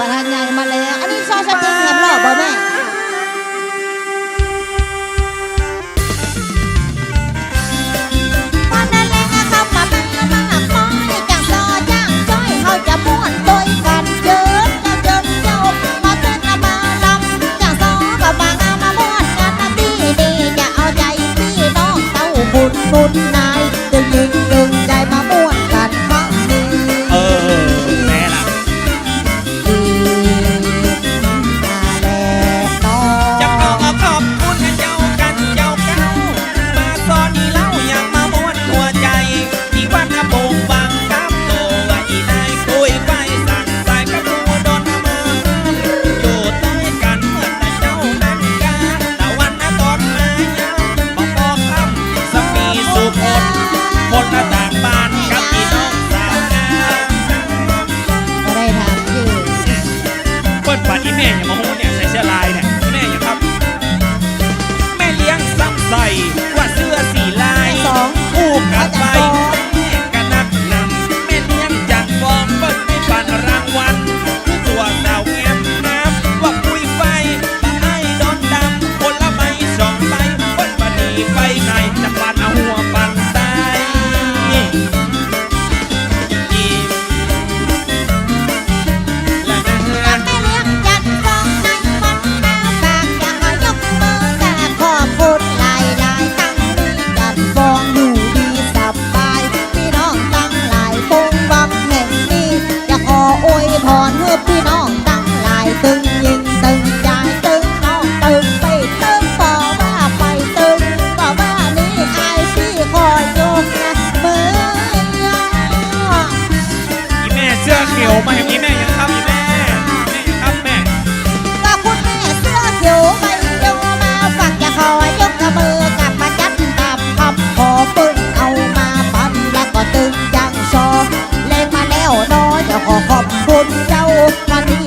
ประธานใหญ่มาแล้ว อันนี้ซอสสเต็กเห็หรอบ่แม่ 把你 tiếp. เจ้ามาดี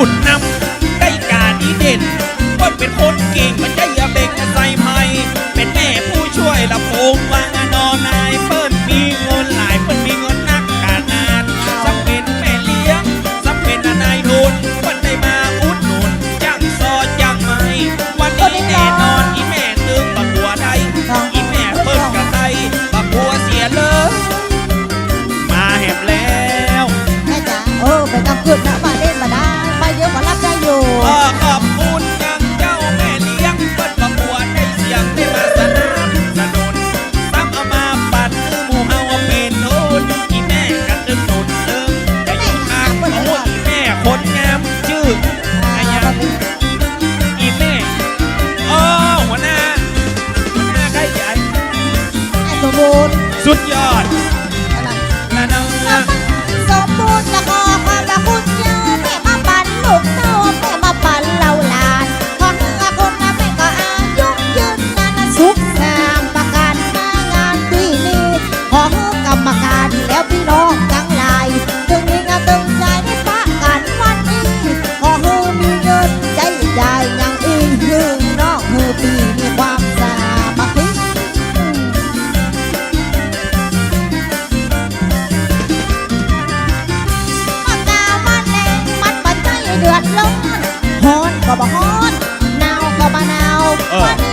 พูดนำได้การดีเด่นว่าเป็นคนเก่งมันได้ยาเบ่งใส่ไม่ บ่